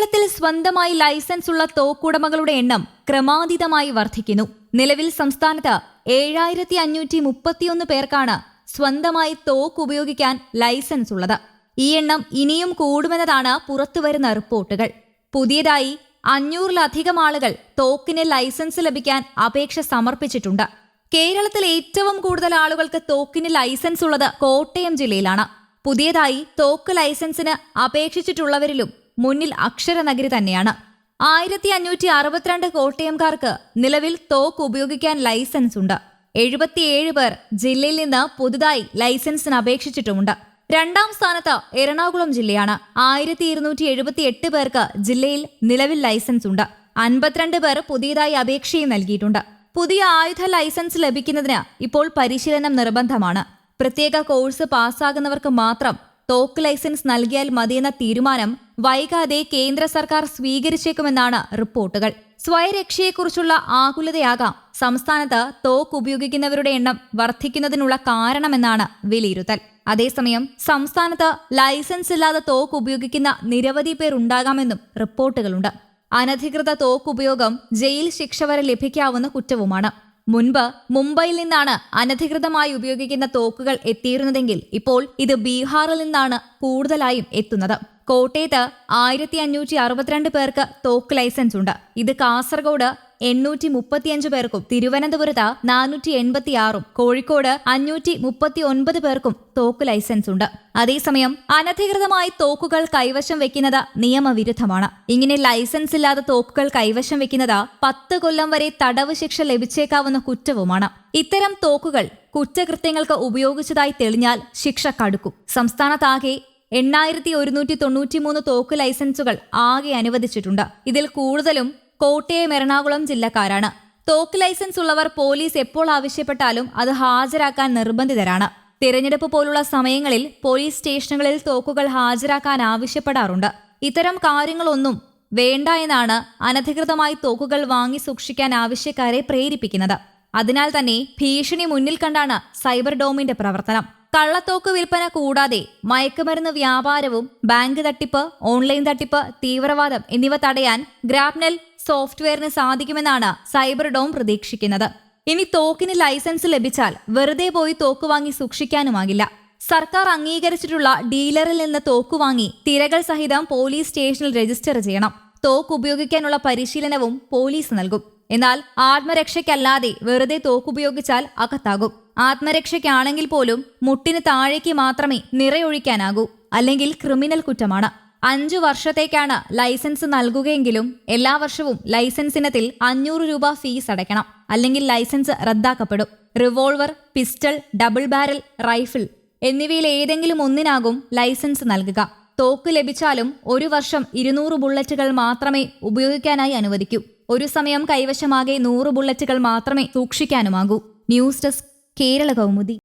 കേരളത്തിൽ സ്വന്തമായി ലൈസൻസ് ഉള്ള തോക്കുടമകളുടെ എണ്ണം ക്രമാതീതമായി വർദ്ധിക്കുന്നു. നിലവിൽ സംസ്ഥാനത്ത് ഏഴായിരത്തി അഞ്ഞൂറ്റി മുപ്പത്തിയൊന്ന് പേർക്കാണ് സ്വന്തമായി തോക്ക് ഉപയോഗിക്കാൻ ലൈസൻസ് ഉള്ളത് ഈ എണ്ണം ഇനിയും കൂടുമെന്നതാണ് പുറത്തുവരുന്ന റിപ്പോർട്ടുകൾ. പുതിയതായി അഞ്ഞൂറിലധികം ആളുകൾ തോക്കിന് ലൈസൻസ് ലഭിക്കാൻ അപേക്ഷ സമർപ്പിച്ചിട്ടുണ്ട്. കേരളത്തിൽ ഏറ്റവും കൂടുതൽ ആളുകൾക്ക് തോക്കിന് ലൈസൻസ് ഉള്ളത് കോട്ടയം ജില്ലയിലാണ്. പുതിയതായി തോക്ക് ലൈസൻസിന് അപേക്ഷിച്ചിട്ടുള്ളവരിലും മുന്നിൽ അക്ഷരനഗരി തന്നെയാണ്. ആയിരത്തി അഞ്ഞൂറ്റി അറുപത്തിരണ്ട് കോട്ടയംകാർക്ക് നിലവിൽ തോക്ക് ഉപയോഗിക്കാൻ ലൈസൻസ് ഉണ്ട്. എഴുപത്തിയേഴ് പേർ ജില്ലയിൽ നിന്ന് പുതുതായി ലൈസൻസിന് അപേക്ഷിച്ചിട്ടുമുണ്ട്. രണ്ടാം സ്ഥാനത്ത് എറണാകുളം ജില്ലയാണ്. ആയിരത്തി ഇരുന്നൂറ്റി എഴുപത്തി എട്ട് പേർക്ക് ജില്ലയിൽ നിലവിൽ ലൈസൻസ് ഉണ്ട്. അൻപത്തിരണ്ട് പേർ പുതിയതായി അപേക്ഷയും നൽകിയിട്ടുണ്ട്. പുതിയ ആയുധ ലൈസൻസ് ലഭിക്കുന്നതിന് ഇപ്പോൾ പരിശീലനം നിർബന്ധമാണ്. പ്രത്യേക കോഴ്സ് പാസ്സാകുന്നവർക്ക് മാത്രം തോക്ക് ലൈസൻസ് നൽകിയാൽ മതിയെന്ന തീരുമാനം വൈകാതെ കേന്ദ്ര സർക്കാർ സ്വീകരിച്ചേക്കുമെന്നാണ് റിപ്പോർട്ടുകൾ. സ്വയരക്ഷയെക്കുറിച്ചുള്ള ആകുലതയാകാം. സംസ്ഥാനത്ത് തോക്ക് ഉപയോഗിക്കുന്നവരുടെ എണ്ണം വർദ്ധിക്കുന്നതിനുള്ള കാരണമെന്നാണ് വിലയിരുത്തൽ. അതേസമയം സംസ്ഥാനത്ത് ലൈസൻസ് ഇല്ലാതെ തോക്ക് ഉപയോഗിക്കുന്ന നിരവധി പേർ ഉണ്ടാകാമെന്നും റിപ്പോർട്ടുകളുണ്ട്. അനധികൃത തോക്ക് ഉപയോഗം ജയിൽ ശിക്ഷ വരെ ലഭിക്കാവുന്ന കുറ്റവുമാണ്. മുൻപ് മുംബൈയിൽ നിന്നാണ് അനധികൃതമായി ഉപയോഗിക്കുന്ന തോക്കുകൾ എത്തിയിരുന്നതെങ്കിൽ ഇപ്പോൾ ഇത് ബീഹാറിൽ നിന്നാണ് കൂടുതലായും എത്തുന്നത്. കോട്ടയത്ത് ആയിരത്തി അഞ്ഞൂറ്റി അറുപത്തിരണ്ട് പേർക്ക് തോക്ക് ലൈസൻസ് ഉണ്ട്. ഇത് കാസർഗോഡ് എണ്ണൂറ്റി മുപ്പത്തിയഞ്ച് പേർക്കും തിരുവനന്തപുരത്ത് നാനൂറ്റി എൺപത്തി ആറും കോഴിക്കോട് അഞ്ഞൂറ്റി മുപ്പത്തി ഒൻപത് പേർക്കും തോക്ക് ലൈസൻസ് ഉണ്ട്. അതേസമയം അനധികൃതമായി തോക്കുകൾ കൈവശം വെക്കുന്നത് നിയമവിരുദ്ധമാണ്. ഇങ്ങനെ ലൈസൻസ് ഇല്ലാതെ തോക്കുകൾ കൈവശം വെക്കുന്നത് പത്ത് കൊല്ലം വരെ തടവ് ശിക്ഷ ലഭിച്ചേക്കാവുന്ന കുറ്റവുമാണ്. ഇത്തരം തോക്കുകൾ കുറ്റകൃത്യങ്ങൾക്ക് ഉപയോഗിച്ചതായി തെളിഞ്ഞാൽ ശിക്ഷ കടുക്കും. സംസ്ഥാനത്താകെ എണ്ണായിരത്തി ഒരുന്നൂറ്റി തൊണ്ണൂറ്റിമൂന്ന് തോക്ക് ലൈസൻസുകൾ ആകെ അനുവദിച്ചിട്ടുണ്ട്. ഇതിൽ കൂടുതലും കോട്ടയം എറണാകുളം ജില്ലക്കാരാണ്. തോക്ക് ലൈസൻസ് ഉള്ളവർ പോലീസ് എപ്പോൾ ആവശ്യപ്പെട്ടാലും അത് ഹാജരാക്കാൻ നിർബന്ധിതരാണ്. തിരഞ്ഞെടുപ്പ് പോലുള്ള സമയങ്ങളിൽ പോലീസ് സ്റ്റേഷനുകളിൽ തോക്കുകൾ ഹാജരാക്കാൻ ആവശ്യപ്പെടാറുണ്ട്. ഇത്തരം കാര്യങ്ങളൊന്നും വേണ്ട എന്നാണ് അനധികൃതമായി തോക്കുകൾ വാങ്ങി സൂക്ഷിക്കാൻ ആവശ്യക്കാരെ പ്രേരിപ്പിക്കുന്നത്. അതിനാൽ തന്നെ ഭീഷണി മുന്നിൽ കണ്ടാണ് സൈബർ ഡോമിന്റെ പ്രവർത്തനം. കള്ളത്തോക്ക് വിൽപ്പന കൂടാതെ മയക്കുമരുന്ന് വ്യാപാരവും ബാങ്ക് തട്ടിപ്പ് ഓൺലൈൻ തട്ടിപ്പ് തീവ്രവാദം എന്നിവ തടയാൻ ഗ്രാപ്നെൽ സോഫ്റ്റ്വെയറിന് സാധിക്കുമെന്നാണ് സൈബർ ഡോം പ്രതീക്ഷിക്കുന്നത്. ഇനി തോക്കിന് ലൈസൻസ് ലഭിച്ചാൽ വെറുതെ പോയി തോക്ക് വാങ്ങി സൂക്ഷിക്കാനുമാകില്ല. സർക്കാർ അംഗീകരിച്ചിട്ടുള്ള ഡീലറിൽ നിന്ന് തോക്ക് വാങ്ങി തിരകൾ സഹിതം പോലീസ് സ്റ്റേഷനിൽ രജിസ്റ്റർ ചെയ്യണം. തോക്ക് ഉപയോഗിക്കാനുള്ള പരിശീലനവും പോലീസ് നൽകും. എന്നാൽ ആത്മരക്ഷയ്ക്കല്ലാതെ വെറുതെ തോക്കുപയോഗിച്ചാൽ അകത്താകും. ആത്മരക്ഷയ്ക്കാണെങ്കിൽ പോലും മുട്ടിന് താഴേക്ക് മാത്രമേ നിറയൊഴിക്കാനാകൂ അല്ലെങ്കിൽ ക്രിമിനൽ കുറ്റമാണ്. അഞ്ചു വർഷത്തേക്കാണ് ലൈസൻസ് നൽകുകയെങ്കിലും എല്ലാ വർഷവും ലൈസൻസ് ലൈസൻസിനത്തിൽ അഞ്ഞൂറ് രൂപ ഫീസ് അടയ്ക്കണം അല്ലെങ്കിൽ ലൈസൻസ് റദ്ദാക്കപ്പെടും. Revolver pistol double barrel rifle എന്നിവയിൽ ഏതെങ്കിലും ഒന്നിനാകും ലൈസൻസ് നൽകുക. തോക്ക് ലഭിച്ചാലും ഒരു വർഷം ഇരുന്നൂറ് ബുള്ളറ്റുകൾ മാത്രമേ ഉപയോഗിക്കാനായി അനുവദിക്കൂ. ഒരു സമയം കൈവശമാകെ നൂറ് ബുള്ളറ്റുകൾ മാത്രമേ സൂക്ഷിക്കാനുമാകൂ. News desk Kerala Kaumudi.